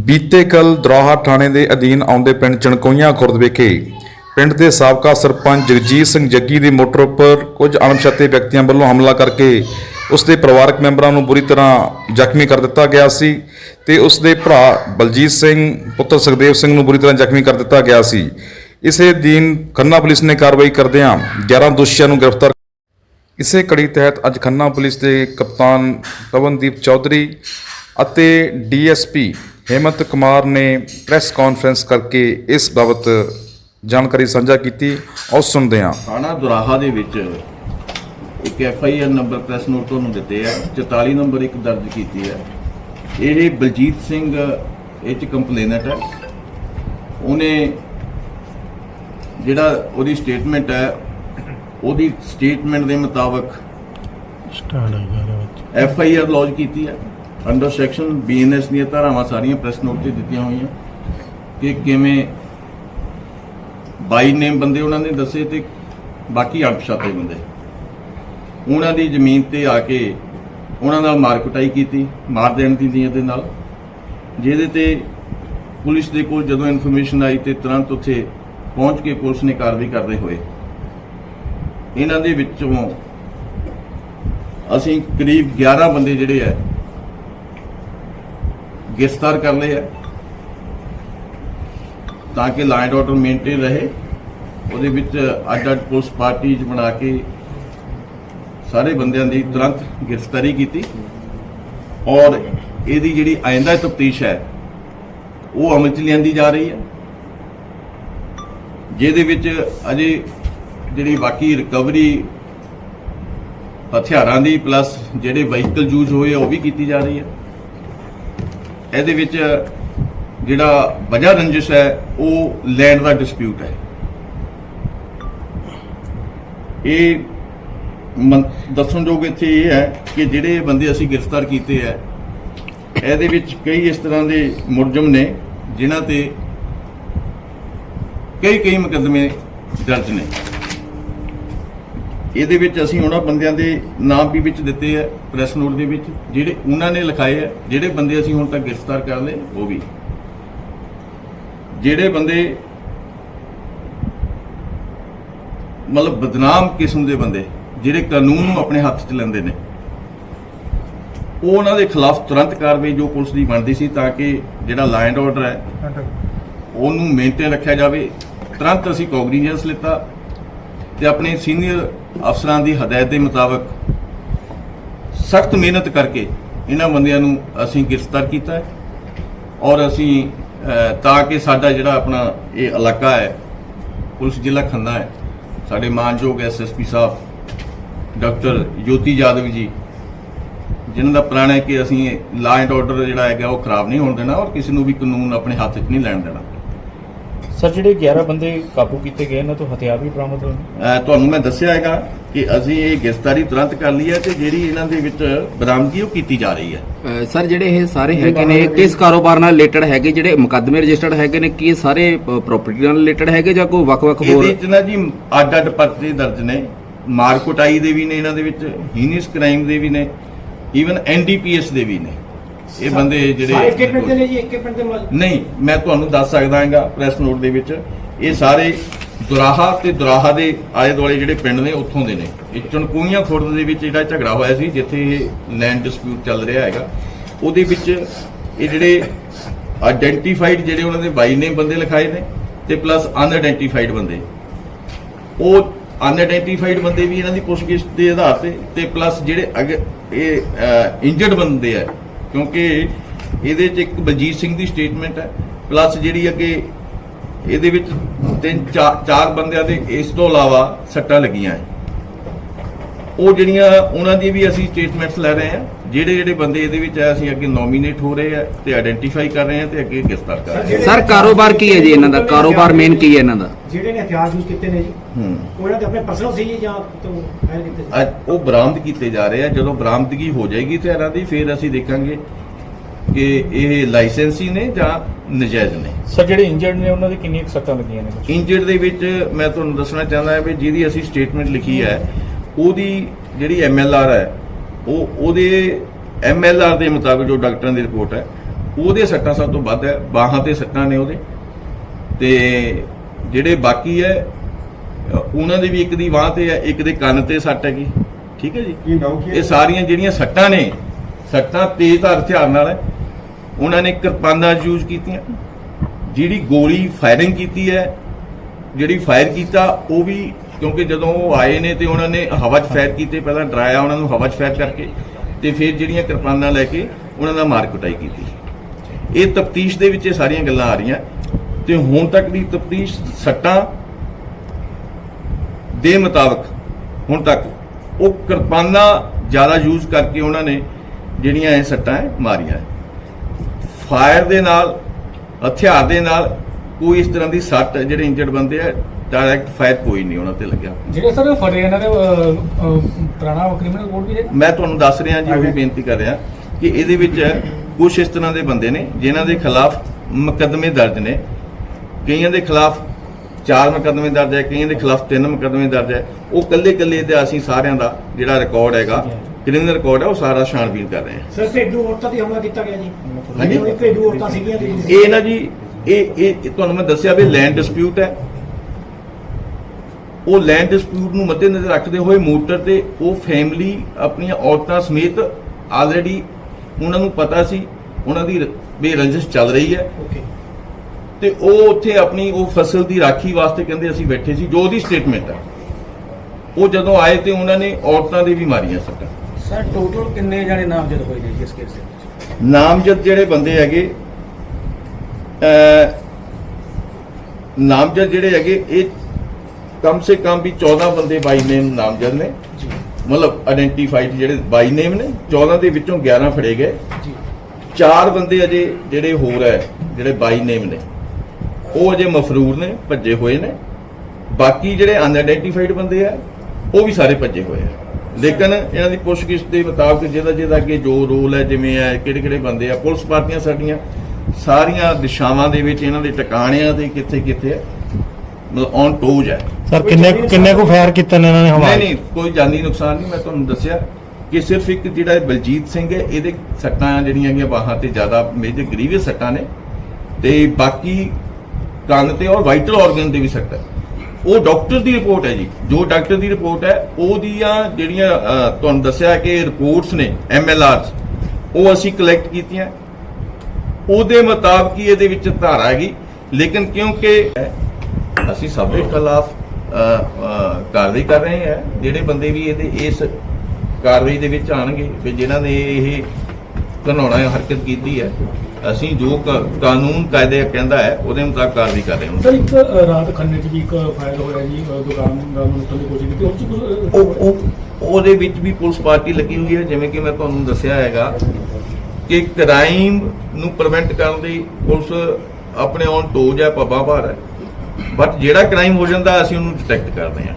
ਬੀਤੇ ਕੱਲ ਦਰੋਹਾ ਥਾਣੇ ਦੇ ਅਧੀਨ ਆਉਂਦੇ ਪਿੰਡ ਚਣਕੋਈਆਂ ਖੁਰਦ ਵਿਖੇ ਪਿੰਡ ਦੇ ਸਾਬਕਾ ਸਰਪੰਚ ਜਗਜੀਤ ਸਿੰਘ ਜੱਗੀ ਦੀ ਮੋਟਰ ਉੱਪਰ ਕੁਝ ਅਣਪਛਾਤੇ ਵਿਅਕਤੀਆਂ ਵੱਲੋਂ ਹਮਲਾ ਕਰਕੇ ਉਸ ਦੇ ਪਰਿਵਾਰਕ ਮੈਂਬਰਾਂ ਨੂੰ ਬੁਰੀ ਤਰ੍ਹਾਂ ਜ਼ਖਮੀ ਕਰ ਦਿੱਤਾ ਗਿਆ ਸੀ ਤੇ ਉਸ ਦੇ ਭਰਾ ਬਲਜੀਤ ਸਿੰਘ, ਪੁੱਤਰ ਸੁਖਦੇਵ ਸਿੰਘ ਨੂੰ ਬੁਰੀ ਤਰ੍ਹਾਂ ਜ਼ਖਮੀ ਕਰ ਦਿੱਤਾ ਗਿਆ ਸੀ। ਇਸੇ ਦਿਨ ਖੰਨਾ ਪੁਲਿਸ ਨੇ ਕਾਰਵਾਈ ਕਰਦਿਆਂ 11 ਦੋਸ਼ੀਆਂ ਨੂੰ ਗ੍ਰਿਫਤਾਰ ਇਸੇ ਕੜੀ ਤਹਿਤ ਅੱਜ ਖੰਨਾ ਪੁਲਿਸ ਦੇ ਕਪਤਾਨ ਪਵਨਦੀਪ ਚੌਧਰੀ ਅਤੇ ਡੀਐਸਪੀ ਹੇਮੰਤ ਕੁਮਾਰ ਨੇ ਪ੍ਰੈਸ ਕਾਨਫਰੰਸ ਕਰਕੇ ਇਸ ਬਾਬਤ ਜਾਣਕਾਰੀ ਸਾਂਝਾ ਕੀਤੀ। ਆਓ ਸੁਣਦੇ ਹਾਂ। ਥਾਣਾ ਦੁਰਾਹਾ ਦੇ ਵਿੱਚ ਇੱਕ F I R number press note ਤੁਹਾਨੂੰ ਦਿੱਤੇ ਆ। 44 ਨੰਬਰ ਇੱਕ ਦਰਜ ਕੀਤੀ ਹੈ ਇਹ ਬਲਜੀਤ ਸਿੰਘ ਇਹ ਚ ਕੰਪਲੇਨਟ ਹੈ ਉਹਨੇ ਜਿਹੜਾ ਉਹਦੀ ਸਟੇਟਮੈਂਟ ਹੈ ਉਹਦੀ ਸਟੇਟਮੈਂਟ ਦੇ ਮੁਤਾਬਕ ਸਟਾਰਟ ਹੈ ਐਫ ਆਈ ਆਰ ਲੌਜ ਕੀਤੀ ਹੈ ਅੰਡਰ ਸੈਕਸ਼ਨ ਬੀਐਨਐਸ ਦੀਆਂ ਧਾਰਾਵਾਂ ਸਾਰੀਆਂ ਪ੍ਰੈਸ ਨੋਟ ਤੇ ਦਿੱਤੀਆਂ ਹੋਈਆਂ। ਕਿ ਕਿਵੇਂ ਬਾਈ ਨੇਮ ਬੰਦੇ ਉਹਨਾਂ ਨੇ ਦੱਸੇ ਤੇ ਬਾਕੀ ਅਣਪਛਾਤੇ ਬੰਦੇ। ਉਹਨਾਂ ਦੀ ਜ਼ਮੀਨ ਤੇ ਆ ਕੇ ਉਹਨਾਂ ਨਾਲ ਮਾਰ ਕੁਟਾਈ ਕੀਤੀ, ਮਾਰ ਦੇਣ ਦੀ ਨੀਅਤ ਦੇ ਨਾਲ। ਜਿਹਦੇ ਤੇ ਪੁਲਿਸ ਦੇ ਕੋਲ ਜਦੋਂ ਇਨਫੋਰਮੇਸ਼ਨ ਆਈ ਤੇ ਤੁਰੰਤ ਉੱਥੇ ਪਹੁੰਚ ਕੇ ਪੁਲਿਸ ਨੇ ਕਾਰਵਾਈ ਕਰਦੇ ਹੋਏ। ਇਹਨਾਂ ਦੇ ਵਿੱਚੋਂ ਅਸੀਂ ਕਰੀਬ 11 ਬੰਦੇ ਜਿਹੜੇ ਆ ਗ੍ਰਿਫਤਾਰ ਕਰ ਲਏ ਆ ਤਾਂ ਕਿ ਲਾਈਨ ਆਰਡਰ ਮੇਨਟੇਨ ਰਹੇ ਉਹਦੇ ਵਿੱਚ ਅੱਡ ਅੱਡ ਪੁਲਿਸ ਪਾਰਟੀ ਚ ਬਣਾ ਕੇ ਸਾਰੇ ਬੰਦਿਆਂ ਦੀ ਤੁਰੰਤ ਗ੍ਰਿਫਤਾਰੀ ਕੀਤੀ ਔਰ ਇਹਦੀ ਜਿਹੜੀ ਆਇੰਦਾ ਤਫਤੀਸ਼ ਹੈ ਉਹ ਅਮਲ ਚ ਲਿਆਂਦੀ ਜਾ ਰਹੀ ਹੈ ਜਿਹਦੇ ਵਿੱਚ ਅਜੇ ਜਿਹੜੀ ਬਾਕੀ ਰਿਕਵਰੀ ਹਥਿਆਰਾਂ ਦੀ ਪਲੱਸ ਜਿਹੜੇ ਵਹੀਕਲ ਯੂਜ਼ ਹੋਏ ਆ ਉਹ ਵੀ ਕੀਤੀ ਜਾ ਰਹੀ ਹੈ ਇਹਦੇ ਵਿੱਚ ਜਿਹੜਾ ਵਜ੍ਹਾ ਰੰਜਿਸ਼ ਹੈ, ਉਹ ਲੈਂਡ ਦਾ ਡਿਸਪਿਊਟ ਹੈ। ਇਹ ਮਨ- ਦੱਸਣਯੋਗ ਇੱਥੇ ਇਹ ਹੈ ਕਿ ਜਿਹੜੇ ਬੰਦੇ ਅਸੀਂ ਗ੍ਰਿਫਤਾਰ ਕੀਤੇ ਹੈ, ਇਹਦੇ ਵਿੱਚ ਕਈ ਇਸ ਤਰ੍ਹਾਂ ਦੇ ਮੁਲਜ਼ਮ ਨੇ, ਜਿਨ੍ਹਾਂ ਤੇ ਕਈ ਕਈ ਮੁਕੱਦਮੇ ਦਰਜ ਨੇ। ਇਹਦੇ ਵਿੱਚ ਅਸੀਂ ਉਹਨਾਂ ਬੰਦਿਆਂ ਦੇ ਨਾਮ ਵੀ ਵਿੱਚ ਦਿੱਤੇ ਆ ਪ੍ਰੈਸ ਨੋਟ ਦੇ ਵਿੱਚ, ਜਿਹੜੇ ਉਹਨਾਂ ਨੇ ਲਿਖਾਏ ਆ, ਜਿਹੜੇ ਬੰਦੇ ਅਸੀਂ ਹੁਣ ਤੱਕ ਗ੍ਰਿਫਤਾਰ ਕਰ ਲਏ, ਉਹ ਵੀ। ਜਿਹੜੇ ਬੰਦੇ ਮਤਲਬ ਬਦਨਾਮ ਕਿਸਮ ਦੇ ਬੰਦੇ, ਜਿਹੜੇ ਕਾਨੂੰਨ ਨੂੰ ਆਪਣੇ ਹੱਥ 'ਚ ਲੈਂਦੇ ਨੇ, ਉਹ ਉਹਨਾਂ ਦੇ ਖਿਲਾਫ ਤੁਰੰਤ ਕਾਰਵਾਈ ਜੋ ਪੁਲਿਸ ਦੀ ਬਣਦੀ ਸੀ ਤਾਂ ਕਿ ਜਿਹੜਾ ਲਾਇਨ ਆਰਡਰ ਹੈ, ਉਹਨੂੰ ਮੇਨਟੇਨ ਰੱਖਿਆ ਜਾਵੇ। ਤੁਰੰਤ ਅਸੀਂ ਕੋਗਨੀਜੈਂਸ ਲਿੱਤਾ ਤੇ ਆਪਣੇ ਸੀਨੀਅਰ ਅਫਸਰਾਂ ਦੀ ਹਦਾਇਤ ਦੇ ਮੁਤਾਬਕ ਸਖਤ ਮਿਹਨਤ ਕਰਕੇ ਇਹਨਾਂ ਬੰਦਿਆਂ ਨੂੰ ਅਸੀਂ ਗ੍ਰਿਫਤਾਰ ਕੀਤਾ ਹੈ ਔਰ ਅਸੀਂ ਤਾਂ ਕਿ ਸਾਡਾ ਜਿਹੜਾ ਆਪਣਾ ਇਹ ਇਲਾਕਾ ਹੈ, ਪੁਲਿਸ ਜ਼ਿਲ੍ਹਾ ਖੰਨਾ ਹੈ, ਸਾਡੇ ਮਾਨਯੋਗ ਐਸਐਸਪੀ ਸਾਹਿਬ, ਡਾਕਟਰ ਜੋਤੀ ਯਾਦਵ ਜੀ, ਜਿਨ੍ਹਾਂ ਦਾ ਪ੍ਰਣ ਹੈ ਕਿ ਅਸੀਂ ਲਾ ਐਂਡ ਆਰਡਰ ਜਿਹੜਾ ਹੈਗਾ ਉਹ ਖਰਾਬ ਨਹੀਂ ਹੋਣ ਦੇਣਾ ਔਰ ਕਿਸੇ ਨੂੰ ਵੀ ਕਾਨੂੰਨ ਆਪਣੇ ਹੱਥ 'ਚ ਨਹੀਂ ਲੈਣ ਦੇਣਾ। ਸਰ ਜਿਹੜੇ 11 ਬੰਦੇ ਕਾਬੂ ਕੀਤੇ ਗਏ ਇਹਨਾਂ ਤੋਂ ਹਥਿਆਰ ਵੀ ਬਰਾਮਦ ਹੋਏ ਨੇ। ਅਹ ਤੁਹਾਨੂੰ ਮੈਂ ਦੱਸਿਆ ਹੈਗਾ ਕਿ ਅਸੀਂ ਇਹ ਗ੍ਰਿਫਤਾਰੀ ਤੁਰੰਤ ਕਰ ਲਈ ਹੈ ਤੇ ਜਿਹੜੀ ਇਹਨਾਂ ਦੇ ਵਿੱਚ ਬਰਾਮਦਗੀ ਉਹ ਕੀਤੀ ਜਾ ਰਹੀ ਹੈ। ਸਰ ਜਿਹੜੇ ਇਹ ਸਾਰੇ ਹੈਗੇ ਨੇ ਕਿਸ ਕਾਰੋਬਾਰ ਨਾਲ ਰਿਲੇਟਡ ਹੈਗੇ? ਜਿਹੜੇ ਮੁਕੱਦਮੇ ਰਜਿਸਟਰਡ ਹੈਗੇ ਨੇ ਕੀ ਇਹ ਸਾਰੇ ਪ੍ਰਾਪਰਟੀ ਨਾਲ ਰਿਲੇਟਡ ਹੈਗੇ ਜਾਂ ਕੋਈ ਵੱਖ-ਵੱਖ ਹੋਰ? ਇਹਦੇ ਚ ਨਾ ਜੀ ਅੱਡ ਅੱਡ ਪਰਚੇ ਦਰਜ ਨੇ। ਮਾਰ ਕੁਟਾਈ ਦੇ ਵੀ ਨੇ ਇਹਨਾਂ ਦੇ ਵਿੱਚ ਹੀਨੀਅਸ ਕ੍ਰਾਈਮ ਦੇ ਵੀ ਨੇ ਈਵਨ ਐਨਡੀਪੀਐਸ ਦੇ ਵੀ ਨੇ। ਇਹ ਬੰਦੇ ਜਿਹੜੇ ਇੱਕੇ ਪਿੰਡ ਦੇ ਨੇ ਜੀ ਇੱਕੇ ਪਿੰਡ ਦੇ ਮੁਲਾਜ਼ਮ? ਨਹੀਂ ਮੈਂ ਤੁਹਾਨੂੰ ਦੱਸ ਸਕਦਾ ਹਾਂਗਾ ਪ੍ਰੈਸ ਨੋਟ ਦੇ ਵਿੱਚ। ਇਹ ਸਾਰੇ ਦੁਰਾਹਾ ਤੇ ਦੁਰਾਹਾ ਦੇ ਆਲੇ ਦੁਆਲੇ ਜਿਹੜੇ ਪਿੰਡ ਨੇ ਉੱਥੋਂ ਦੇ ਨੇ। ਇਹ ਚਣਕੂਈਆਂ ਖੁਰਦ ਦੇ ਵਿੱਚ ਜਿਹੜਾ ਝਗੜਾ ਹੋਇਆ ਸੀ ਜਿੱਥੇ ਇਹ ਲੈਂਡ ਡਿਸਪਿਊਟ ਚੱਲ ਰਿਹਾ ਹੈਗਾ ਉਹਦੇ ਵਿੱਚ ਇਹ ਜਿਹੜੇ ਆਇਡੈਂਟੀਫਾਈਡ ਜਿਹੜੇ ਉਹਨਾਂ ਦੇ ਬਾਈ ਨੇ ਬੰਦੇ ਲਿਖਾਏ ਨੇ ਤੇ ਪਲੱਸ ਅਨਆਇਡੈਂਟੀਫਾਈਡ ਬੰਦੇ। ਉਹ ਅਨਆਇਡੈਂਟੀਫਾਈਡ ਬੰਦੇ ਵੀ ਇਹਨਾਂ ਦੀ ਪੁੱਛਗਿੱਛ ਦੇ ਆਧਾਰ ਤੇ ਤੇ ਪਲੱਸ ਜਿਹੜੇ ਅਗ- ਇਹ ਇੰਜਰਡ ਬੰਦੇ ਆ ਕਿਉਂਕਿ ਇਹਦੇ ਚ ਇੱਕ ਬਲਜੀਤ ਸਿੰਘ ਦੀ ਸਟੇਟਮੈਂਟ ਹੈ ਪਲੱਸ ਜਿਹੜੀ ਅੱਗੇ ਇਹਦੇ ਵਿੱਚ ਤਿੰਨ, ਚਾਰ ਚਾਰ ਬੰਦਿਆਂ ਦੇ ਇਸ ਤੋਂ ਇਲਾਵਾ ਸੱਟਾਂ ਲੱਗੀਆਂ ਹੈ। ਉਹ ਜਿਹੜੀਆਂ ਉਹਨਾਂ ਦੀ ਵੀ ਅਸੀਂ ਸਟੇਟਮੈਂਟਸ ਲੈ ਰਹੇ ਹਾਂ ਜਿਹੜੇ ਜਿਹੜੇ ਬੰਦੇ ਇਹਦੇ ਵਿੱਚ ਆ ਅਸੀਂ ਅੱਗੇ ਨੋਮੀਨੇਟ ਹੋ ਰਹੇ ਆ ਤੇ ਆਇਡੈਂਟੀਫਾਈ ਕਰ ਰਹੇ ਆ ਤੇ ਅੱਗੇ ਗ੍ਰਿਫਤਾਰ ਕਰ ਰਹੇ ਸਰ ਕਾਰੋਬਾਰ ਕੀ ਹੈ ਜੀ ਇਹਨਾਂ ਦਾ? ਕਾਰੋਬਾਰ ਮੇਨ ਕੀ ਹੈ ਇਹਨਾਂ ਦਾ? ਜਿਹੜੇ ਨੇ ਹਥਿਆਰ ਯੂਜ਼ ਕੀਤੇ ਨੇ ਜੀ ਹਾਂ। ਹੂੰ ਉਹ ਇਹਨਾਂ ਦੇ ਆਪਣੇ ਪਰਸਨਲ ਸੀ ਜੀ ਤੋਂ ਹਾਇਰ ਕੀਤੇ ਸੀ? ਅੱਜ ਉਹ ਬਰਾਮਦ ਕੀਤੇ ਜਾ ਰਹੇ ਆ ਜਦੋਂ ਬਰਾਮਦਗੀ ਹੋ ਜਾਏਗੀ ਤੇ ਇਹਨਾਂ ਦੀ ਫਿਰ ਅਸੀਂ ਦੇਖਾਂਗੇ ਕਿ ਇਹ ਲਾਇਸੈਂਸੀ ਨੇ ਜਾਂ ਨਜਾਇਜ਼ ਨੇ। ਸਰ ਜਿਹੜੇ ਇੰਜਰਡ ਨੇ ਉਹਨਾਂ ਦੀ ਕਿੰਨੀਆਂ ਸੱਟਾਂ ਲੱਗੀਆਂ ਨੇ? ਇੰਜਰਡ ਦੇ ਵਿੱਚ ਮੈਂ ਤੁਹਾਨੂੰ ਦੱਸਣਾ ਚਾਹੁੰਦਾ ਹਾਂ ਵੀ ਜਿਹਦੀ ਅਸੀਂ ਸਟੇਟਮੈਂਟ ਲਿਖੀ ਹੈ ਉਹਦੀ ਜਿਹੜੀ ਐਮਐਲਆਰ ਹੈ ਉਹ ਉਹਦੇ ਐਮਐਲਆਰ ਦੇ ਮੁਤਾਬਕ ਜੋ ਡਾਕਟਰਾਂ ਦੀ ਰਿਪੋਰਟ ਹੈ ਉਹਦੇ ਸੱਟਾਂ ਸਭ ਤੋਂ ਵੱਧ ਹੈ ਬਾਹਾਂ ਤੇ ਸੱਟਾਂ ਨੇ ਉਹਦੇ। ਤੇ ਜਿਹੜੇ ਬਾਕੀ ਹੈ ਉਹਨਾਂ ਦੇ ਵੀ ਇੱਕ ਦੀ ਬਾਹ ਤੇ ਹੈ ਇੱਕ ਦੇ ਕੰਨ ਤੇ ਸੱਟ ਹੈਗੀ। ਠੀਕ ਹੈ ਜੀ? ਇਹ ਸਾਰੀਆਂ ਜਿਹੜੀਆਂ ਸੱਟਾਂ ਨੇ ਸੱਟਾਂ ਤੇਜ਼ਧਾਰ ਹਥਿਆਰ ਨਾਲ ਹੈ। ਉਹਨਾਂ ਨੇ ਕਿਰਪਾਨਾਂ ਯੂਜ਼ ਕੀਤੀਆਂ। ਜਿਹੜੀ ਗੋਲੀ ਫਾਇਰਿੰਗ ਕੀਤੀ ਹੈ ਜਿਹੜੀ ਫਾਇਰ ਕੀਤਾ ਉਹ ਵੀ ਕਿਉਂਕਿ ਜਦੋਂ ਉਹ ਆਏ ਨੇ ਤੇ ਉਹਨਾਂ ਨੇ ਹਵਾ 'ਚ ਫਾਇਰ ਕੀਤੇ, ਪਹਿਲਾਂ ਡਰਾਇਆ ਉਹਨਾਂ ਨੂੰ ਹਵਾ 'ਚ ਫਾਇਰ ਕਰਕੇ ਤੇ ਫਿਰ ਜਿਹੜੀਆਂ ਕਿਰਪਾਨਾਂ ਲੈ ਕੇ ਉਹਨਾਂ ਦਾ ਮਾਰ ਕੁਟਾਈ ਕੀਤੀ ਇਹ ਤਫਤੀਸ਼ ਦੇ ਵਿੱਚ ਇਹ ਸਾਰੀਆਂ ਗੱਲਾਂ ਆ ਰਹੀਆਂ ਤੇ ਹੁਣ ਤੱਕ ਦੀ ਤਫਤੀਸ਼ ਸੱਟਾਂ ਦੇ ਮੁਤਾਬਕ ਹੁਣ ਤੱਕ ਉਹ ਕਿਰਪਾਨਾਂ ਜ਼ਿਆਦਾ ਯੂਜ਼ ਕਰਕੇ ਉਹਨਾਂ ਨੇ ਜਿਹੜੀਆਂ ਇਹ ਸੱਟਾਂ ਮਾਰੀਆਂ ਹੈ। ਫਾਇਰ ਦੇ ਨਾਲ, ਹਥਿਆਰ ਦੇ ਨਾਲ ਕੋਈ ਇਸ ਤਰ੍ਹਾਂ ਦੀ ਸੱਟ ਜਿਹੜੇ ਇੰਜਰਡ ਬੰਦੇ ਆ ਡਾਇਰੈਕਟ ਫਾਇਰ ਕੋਈ ਨਹੀਂ ਉਹਨਾਂ ਤੇ ਲੱਗਿਆ। ਜਿਹੜੇ ਸਰ ਫੜੇ ਇਹਨਾਂ ਦੇ ਅਹ, ਅਹ, ਪੁਰਾਣਾ ਕ੍ਰਿਮੀਨਲ ਕੋਡ ਵੀ ਹੈ? ਮੈਂ ਤੁਹਾਨੂੰ ਦੱਸ ਰਿਹਾ ਜੀ ਉਹ ਵੀ ਬੇਨਤੀ ਕਰ ਰਿਹਾ ਕਿ ਇਹਦੇ ਵਿੱਚ ਕੁਝ ਇਸ ਤਰ੍ਹਾਂ ਦੇ ਬੰਦੇ ਨੇ ਜਿਨ੍ਹਾਂ ਦੇ ਖਿਲਾਫ ਮੁਕੱਦਮੇ ਦਰਜ ਨੇ। ਕਈਆਂ ਦੇ ਖਿਲਾਫ ਚਾਰ ਮੁਕੱਦਮੇ ਦਰਜ ਹੈ ਕਈਆਂ ਦੇ ਖਿਲਾਫ ਤਿੰਨ ਮੁਕੱਦਮੇ ਦਰਜ ਹੈ। ਉਹ ਕੱਲੇ ਕੱਲੇ ਤੇ ਅਸੀਂ ਸਾਰਿਆਂ ਦਾ ਜਿਹੜਾ ਰਿਕਾਰਡ ਹੈਗਾ ਕ੍ਰਿਮੀਨਲ ਰਿਕਾਰਡ ਹੈ ਉਹ ਸਾਰਾ ਛਾਣਬੀਨ ਕਰ ਰਹੇ ਹਾਂ। ਸਰ ਘਰੇਲੂ ਔਰਤਾਂ ਤੇ ਹਮਲਾ ਕੀਤਾ ਗਿਆ ਜੀ। ਹਾਂਜੀ। ਇਹ ਘਰੇਲੂ ਔਰਤਾਂ ਸੀਗੀਆਂ ਜੀ। ਇਹ ਨਾ ਜੀ ਇਹ ਇਹ ਇਹ ਤੁਹਾਨੂੰ ਮੈਂ ਦੱਸਿਆ ਵੀ ਲੈਂਡ ਡਿਸਪਿਊਟ ਹੈ। ਉਹ ਲੈਂਡ ਡਿਸਪਿਊਟ ਨੂੰ ਮੱਦੇਨਜ਼ਰ ਰੱਖਦੇ ਹੋਏ ਮੋਟਰ ਤੇ ਉਹ ਫੈਮਿਲੀ ਆਪਣੀਆਂ ਔਰਤਾਂ ਸਮੇਤ ਆਲਰੇਡੀ ਉਹਨਾਂ ਨੂੰ ਪਤਾ ਸੀ ਉਹਨਾਂ ਦੀ ਰ- ਵੀ ਰੰਜਿਸ਼ ਚੱਲ ਰਹੀ ਹੈ। ਓਕੇ ਤੇ ਉਹ ਉੱਥੇ ਆਪਣੀ ਉਹ ਫਸਲ ਦੀ ਰਾਖੀ ਵਾਸਤੇ ਕਹਿੰਦੇ ਅਸੀਂ ਬੈਠੇ ਸੀ ਜੋ ਉਹਦੀ ਸਟੇਟਮੈਂਟ ਹੈ ਉਹ ਜਦੋਂ ਆਏ ਤੇ ਉਹਨਾਂ ਨੇ ਔਰਤਾਂ ਦੇ ਵੀ ਮਾਰੀਆਂ ਸੱਟਾਂ। ਸਰ ਟੋਟਲ ਕਿੰਨੇ ਜਾਣੇ ਨਾਮਜ਼ਦ ਹੋਏ ਨੇ ਇਸ ਕੇਸ ਦੇ ਨਾਮਜ਼ਦ ਜਿਹੜੇ ਬੰਦੇ ਹੈਗੇ ਅ ਨਾਮਜ਼ਦ ਜਿਹੜੇ ਹੈਗੇ ਇਹ ਕਮ ਸੇ ਕਮ ਵੀ 14 ਬੰਦੇ ਬਾਈ ਨੇਮ ਨਾਮਜ਼ਦ ਨੇ। ਜੀ। ਮਤਲਬ ਆਇਡੈਂਟੀਫਾਈਡ ਜਿਹੜੇ ਬਾਈ ਨੇਮ ਨੇ 14 ਦੇ ਵਿੱਚੋਂ 11 ਫੜੇ ਗਏ। ਜੀ। ਚਾਰ ਬੰਦੇ ਅਜੇ ਜਿਹੜੇ ਹੋਰ ਹੈ ਜਿਹੜੇ ਬਾਈ ਨੇਮ ਨੇ ਉਹ ਅਜੇ ਮਫਰੂਰ ਨੇ ਭੱਜੇ ਹੋਏ ਨੇ। ਬਾਕੀ ਜਿਹੜੇ ਅਨਆਇਡੈਂਟੀਫਾਈਡ ਬੰਦੇ ਆ ਉਹ ਵੀ ਸਾਰੇ ਭੱਜੇ ਹੋਏ ਆ। ਲੇਕਿਨ ਇਹਨਾਂ ਦੀ ਪੁੱਛਗਿੱਛ ਦੇ ਮੁਤਾਬਕ ਜਿਹਦਾ ਜਿਹਦਾ ਅੱਗੇ ਜੋ ਰੋਲ ਹੈ ਜਿਵੇਂ ਹੈ ਕਿਹੜੇ ਕਿਹੜੇ ਬੰਦੇ ਆ ਪੁਲਿਸ ਪਾਰਟੀਆਂ ਸਾਡੀਆਂ ਸਾਰੀਆਂ ਦਿਸ਼ਾਵਾਂ ਦੇ ਵਿੱਚ ਇਹਨਾਂ ਦੇ ਟਿਕਾਣਿਆਂ ਤੇ ਕਿੱਥੇ ਕਿੱਥੇ ਹੈ ਮਤਲਬ ਔਨ ਟੋਜ ਹੈ। ਸਰ ਕਿੰਨੇ ਕਿੰਨੇ ਕੁ ਫਾਇਰ ਕੀਤੇ ਨੇ ਇਹਨਾਂ ਨੇ ਨਹੀਂ ਹਵਾਈ ਨਹੀਂ ਕੋਈ ਜਾਨੀ ਨੁਕਸਾਨ ਨਹੀਂ ਮੈਂ ਤੁਹਾਨੂੰ ਦੱਸਿਆ ਕਿ ਸਿਰਫ ਇੱਕ ਜਿਹੜਾ ਬਲਜੀਤ ਸਿੰਘ ਹੈ ਇਹਦੇ ਸੱਟਾਂ ਜਿਹੜੀਆਂ ਹੈਗੀਆਂ ਬਾਹਾਂ ਤੇ ਜ਼ਿਆਦਾ ਮੇਜਰ ਗਰੀਵੀਅਸ ਸੱਟਾਂ ਨੇ ਤੇ ਬਾਕੀ ਕੰਨ ਤੇ ਔਰ ਵਾਈਟਲ ਆਰਗਨ ਦੇ ਵੀ ਸੱਟ ਹੈ। ਉਹ ਡਾਕਟਰ ਦੀ ਰਿਪੋਰਟ ਹੈ ਜੀ। ਜੋ ਡਾਕਟਰ ਦੀ ਰਿਪੋਰਟ ਹੈ ਉਹਦੀਆਂ ਜਿਹੜੀਆਂ ਤੁਹਾਨੂੰ ਦੱਸਿਆ ਕਿ ਰਿਪੋਰਟਸ ਨੇ ਐਮਐਲਆਰਸ ਉਹ ਅਸੀਂ ਕਲੈਕਟ ਕੀਤੀਆਂ। ਉਹਦੇ ਮੁਤਾਬਕ ਹੀ ਇਹਦੇ ਵਿੱਚ ਧਾਰਾ ਹੈਗੀ। ਲੇਕਿਨ ਕਿਉਂਕਿ ਅਸੀਂ ਸਭ ਦੇ ਖਿਲਾਫ ਕਾਰਵਾਈ ਕਰ ਰਹੇ ਹਾਂ। ਜਿਹੜੇ ਬੰਦੇ ਵੀ ਇਹਦੇ ਇਸ ਕਾਰਵਾਈ ਦੇ ਵਿੱਚ ਆਣਗੇ ਵੀ ਜਿਨ੍ਹਾਂ ਨੇ ਇਹ ਘਨਾਉਣਾ ਹਰਕਤ ਕੀਤੀ ਹੈ ਅਸੀਂ ਜੋ ਕ- ਕਾਨੂੰਨ ਕਾਇਦੇ ਕਹਿੰਦਾ ਹੈ ਉਹਦੇ ਮੁਤਾਬਕ ਕਾਰਵਾਈ ਕਰ ਰਹੇ ਹਾਂ। ਸਰ ਇੱਕ ਰਾਤ ਖੰਨੇ 'ਚ ਵੀ ਇੱਕ ਫਾਇਰ ਹੋਇਆ ਜੀ ਦੁਕਾਨ ਦਾ ਲੁੱਟਣ ਦੀ ਕੋਸ਼ਿਸ਼ ਕੀਤੀ। ਉਹ ਉਹਦੇ ਵਿੱਚ ਵੀ ਪੁਲਿਸ ਪਾਰਟੀ ਲੱਗੀ ਹੋਈ ਹੈ ਜਿਵੇਂ ਕਿ ਮੈਂ ਤੁਹਾਨੂੰ ਦੱਸਿਆ ਹੈਗਾ ਕਿ ਕ੍ਰਾਈਮ ਨੂੰ ਪ੍ਰੀਵੈਂਟ ਕਰਨ ਲਈ ਪੁਲਿਸ ਆਪਣੇ ਔਨ ਟੋਜ ਹੈ ਪੱਬਾਂ ਭਾਰ ਹੈ। ਬਟ ਜਿਹੜਾ ਕ੍ਰਾਈਮ ਹੋ ਜਾਂਦਾ ਅਸੀਂ ਉਹਨੂੰ ਡਿਟੈਕਟ ਕਰਦੇ ਹਾਂ।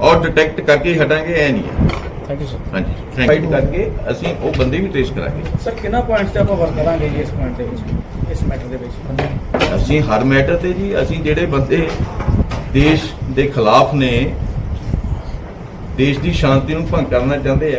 ਔਰ ਡਿਟੈਕਟ ਕਰਕੇ ਹਟਾਂਗੇ ਐ ਨਹੀਂ ਹੈ। ਥੈਂਕ ਯੂ ਸਰ ਹਾਂਜੀ ਫਾਈਟ ਕਰਕੇ ਅਸੀਂ ਉਹ ਬੰਦੇ ਵੀ ਟ੍ਰੇਸ ਕਰਾਂਗੇ। ਸਰ ਕਿੰਨਾ ਪੁਆਇੰਟਸ ਤੇ ਆਪਾਂ ਵਰਕ ਕਰਾਂਗੇ ਜੀ ਇਸ ਪੁਆਇੰਟ ਦੇ ਵਿੱਚ? ਇਸ ਮੈਟਰ ਦੇ ਵਿੱਚ? ਅਸੀਂ ਹਰ ਮੈਟਰ ਤੇ ਜੀ ਅਸੀਂ ਜਿਹੜੇ ਬੰਦੇ ਦੇਸ਼ ਦੇ ਖਿਲਾਫ ਨੇ ਦੇਸ਼ ਦੀ ਸ਼ਾਂਤੀ ਨੂੰ ਭੰਗ ਕਰਨਾ ਚਾਹੁੰਦੇ ਆ